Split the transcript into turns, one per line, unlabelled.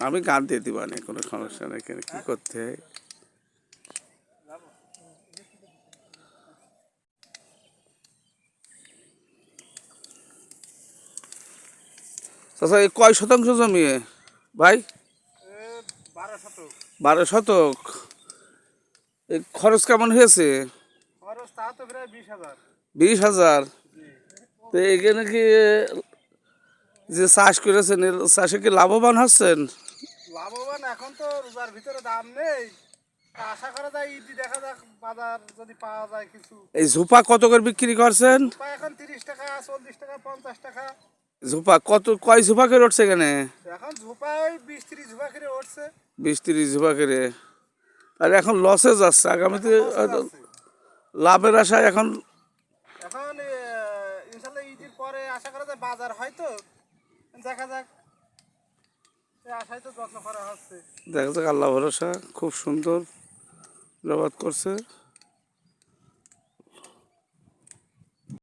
আমি গান দিয়ে দিবানি কোনো সমস্যা নেই এখানে কি করতে হয়? চাচা এই কয় শতাংশ জমি ভাই?
বারো শতক।
বারো শতক এই খরচ কেমন হয়েছে
বিশ হাজার।
তো এখানে কি যে চাষ করেছেন এর চাষে কি লাভবান হচ্ছেন?
লাভবান এখন তো রোজার ভিতরে দাম নেই। তা আশা করা যায় ঈদ দেখা যাক বাজার যদি পাওয়া যায় কিছু।
এই ঝোপা কত করে বিক্রি করছেন?
এখন তিরিশ টাকা চল্লিশ টাকা পঞ্চাশ টাকা।
ঝোপা কত কয় ঝোপা করে উঠছে এখানে?
এখন ঝোপা ওই বিশ তিরিশ ঝোপা করে উঠছে।
বিশ তিরিশ ঝোপা করে। আর এখন লসে যাচ্ছে আগামীতে লাভের আশায় এখন
এখন ঈদের পরে আশা করা যায় বাজার হয়তো দেখা যাক। আশায় তো যত্ন করা হচ্ছে।
দেখা যাক, আল্লাহ ভরসা, খুব সুন্দর। জবাদ করছে।